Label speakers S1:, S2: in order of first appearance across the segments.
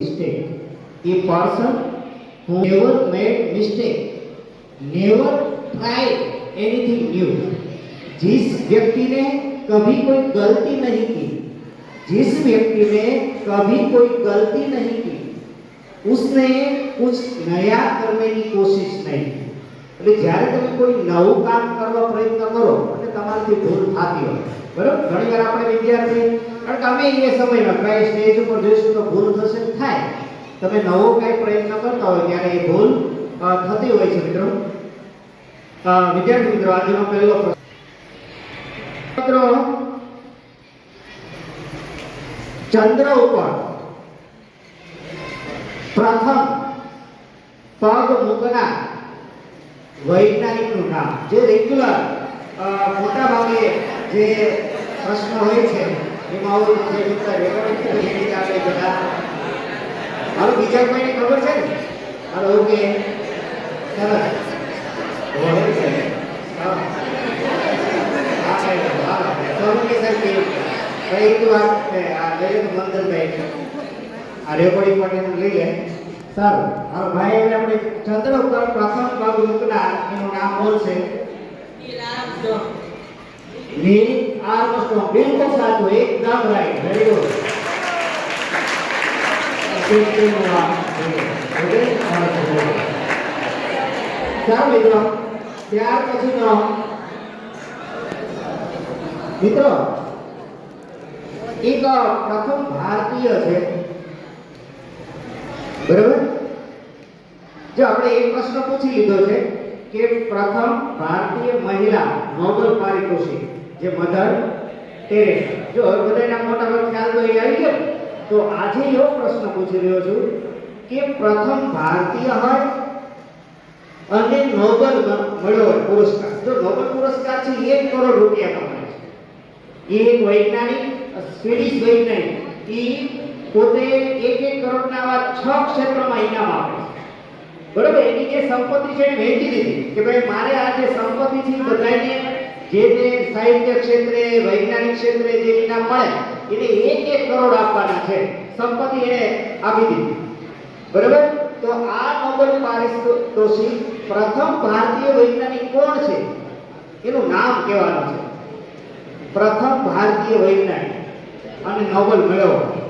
S1: mistake. A person who never made mistake, never tried anything new. जिस व्यक्ति ने कभी कोई गलती नहीं की जिस व्यक्ति ने कभी कोई गलती नहीं की उसने कुछ नया करने की कोशिश नहीं की એટલે જ્યારે તમે કોઈ નવું કામ કરવા પ્રયત્ન કરો એટલે તમારાથી ભૂલ થતી હોય બરાબર? ઘણીવાર આપણે વિદ્યાર્થી, કારણ કે અમે એ સમયમાં કઈ સ્ટેજ ઉપર જઈશું તો ભૂલ થશે થાય. તમે નવો કઈ પ્રયત્ન કરતા હોય ત્યારે એ ભૂલ થતી હોય છે, મિત્રો. વિદ્યાર્થી મિત્રો, આજનો પહેલો મિત્રો ચંદ્ર ઉપર પ્રથમ પગ મૂકનાર વૈજ્ઞાનિકનું નામ. જે રેગ્યુલર મોટા ભાગે જે પ્રશ્ન હોય છે એમાં આવું જે ઉત્તર રેકોર્ડિંગ કરી એની આપણે બધા હાલો બીજા કોઈને ખબર છે ને? હાલો ઓકે એ, ચંદ્ર ઉપર પ્રથમ ભાગ મૂકનાર એનું નામ બોલશે. નીલ આર્મસ્ટ્રોંગ બિલકુલ સાચું એકદમ રાઈટ વેરી ગુડ ચાલો મિત્રો ત્યાર પછીનો મિત્રો એક પ્રથમ ભારતીય છે બરાબર જો આપણે એક પ્રશ્ન પૂછી લીધો છે કે પ્રથમ ભારતીય મહિલા નોબેલ પારિતોષિક, જે મધર ટેરેસા. જો બધાના મોટા ભાગ ખ્યાલ તો એ આવી ગયો. તો આજે એવો પ્રશ્ન પૂછી રહ્યો છું કે પ્રથમ ભારતીય હોય અને નોબેલ મળ્યો હોય પુરસ્કાર. જો નોબેલ પુરસ્કાર છે, એક કરોડ રૂપિયા કમાય છે. એક વૈજ્ઞાનિક, સ્વીડિશ વૈજ્ઞાનિક એ પોતે એક એક કરોડના છ ક્ષેત્રમાં ઇનામ આપે છે. બરોબર? એની જે સંપત્તિ છે, એને વહેંચી દીધી. કે ભાઈ, મારે આ જે સંપત્તિ છે બધાને જે જે સાહિત્ય ક્ષેત્રે, વૈજ્ઞાનિક ક્ષેત્રે જે ઇનામ મળે, એને એક એક કરોડ આપવાના છે. સંપત્તિ એને આપી દીધી. બરોબર? તો આ નોબેલ પારિતોષિક પ્રથમ ભારતીય વૈજ્ઞાનિક કોણ છે? એનું નામ કહેવાનું છે. પ્રથમ ભારતીય વૈજ્ઞાનિક. અને નોબેલ મેળવ્યો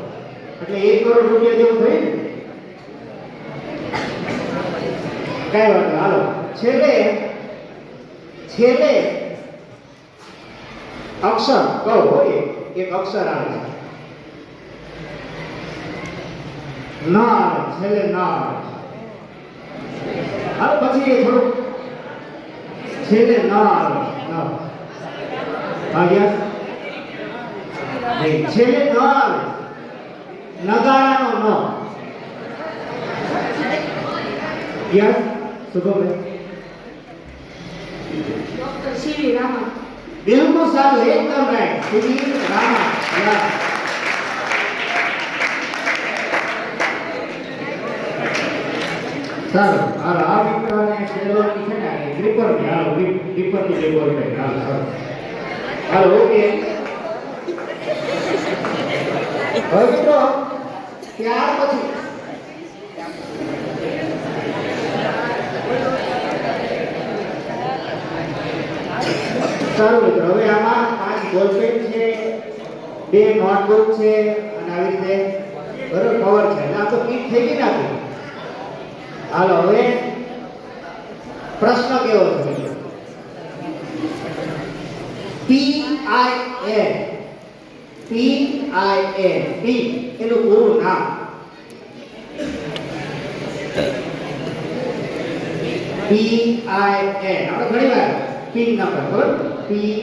S1: એટલે એક કરોડ રૂપિયા જેવું થયું ને કઈ વાત હાલો. છેલ્લે છેલ્લે અક્ષર કહો હોય એક અક્ષર આવે છે. ના છેલ્લે ન આવે પછી એ થોડું છેલ્લે ના આવે ના ભાગ્યા? નહીં, છેલ્લે ન આવે નગારાનો ન. યસ બિલકુલ સારું એકદમ રાઈટ શ્રી રામા. સારું હાલો આ વિક્રમને છેલ્લો છે ને ગ્રીપર ને હાલો ગ્રીપરની બોલ ભાઈ હાલો સારું. હાલો ઓકે. હવે મિત્રો ત્યાર પછી સારું હવે આમાં પાંચ બોલપેન છે, બે નોટબુક છે, અને આવી રીતે બરોબર કવર છે. આ તો કીટ થઈ ગઈ ને હાલો, હવે પ્રશ્ન કેવો છે? પી I N P I N P એનું પૂરું નામ. પી આઈ એન આપણે ઘણી વાર પિન નંબર બરાબર પી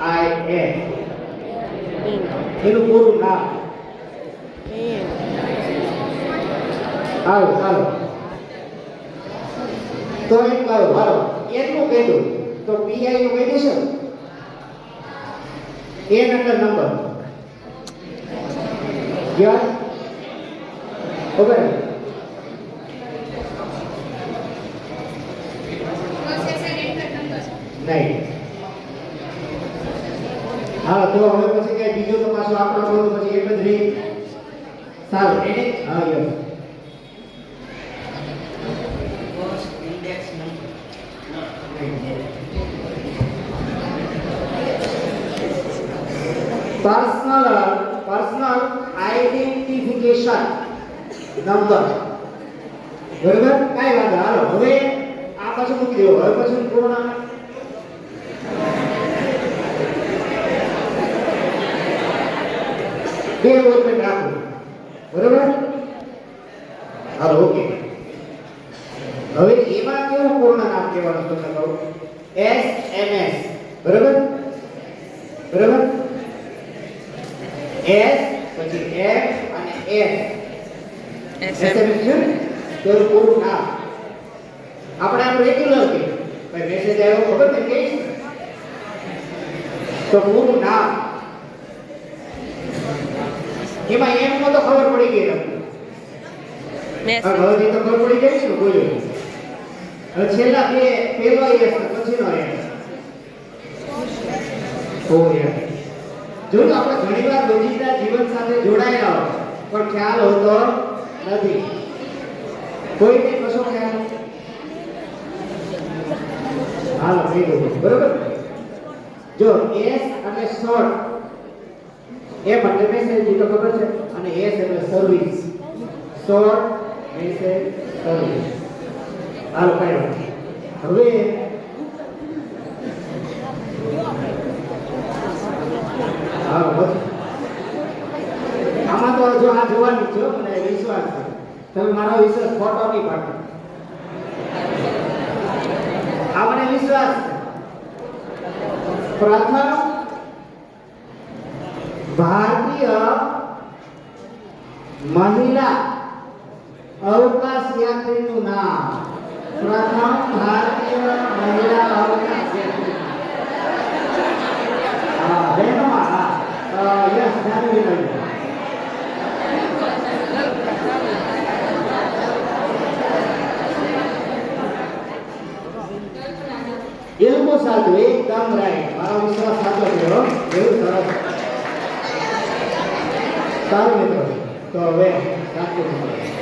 S1: આઈ એન એનું પૂરું નામ. હાલો હાલો. તો એમ કહો હાલો એનું કહી તો પીઆઈ નું કહી દેશો? એન નંબર નંબર. યસ ઓકે નહીં. હા તો હવે પછી કઈ બીજો તો પાછો આપણો બોલો પછી એક જ રહી સારું. એને હા yes. Personal personal identification number બરાબર? કાંઈ વાંધો હાલો હવે આ પાછું મૂકી દેવો હવે પછી પૂર્ણ બે ઓપન રાખો બરોબર હાલો ઓકે હવે એમાં કેવું પૂર્ણ નામ કહેવાનું તમને કહું એસ એમ એસ બરોબર બરોબર એસ પછી એફ અને એફ એસએમએસ છે ને તો એનું પૂરું નામ આપણે આમ રેગ્યુલર કે ભાઈ મેસેજ આવ્યો ખબર ને કે તો પૂરું નામ એમાં એમ તો ખબર પડી ગઈ તમને.
S2: મેસેજ
S1: તો ખબર પડી ગઈ ને બોલો. હવે છેલ્લા બે યસ ને પછીનો યસ ઓ યસ જો આપણે ઘણીવાર રોજિંદા જીવન સાથે જોડાયેલા હોય પણ ખ્યાલ હોતો નથી. કોઈને કશો ખ્યાલ? હાલો થઈ ગયું. બરોબર? જો એસ અને શોર્ટ એમ એટલે મેસેજ એ તો ખબર છે અને એસ એટલે સર્વિસ સોર મેસેજ સર્વિસ હાલો કઈ હવે. આમાં તો જો આ જોવાની છે મને વિશ્વાસ છે. તમે મારો વિશ્વાસ ખોટો નહીં પાડો. આ મને વિશ્વાસ પ્રથમ ભારતીય મહિલા અવકાશ યાત્રીનું નામ. પ્રથમ ભારતીય મહિલા અવકાશ યાત્રી. હા બહેનો હા. યસ રાઈટ મારો વિશ્વાસ સાચો છે, હો. એવું સરસ સારું મિત્રો તો હવે સાચું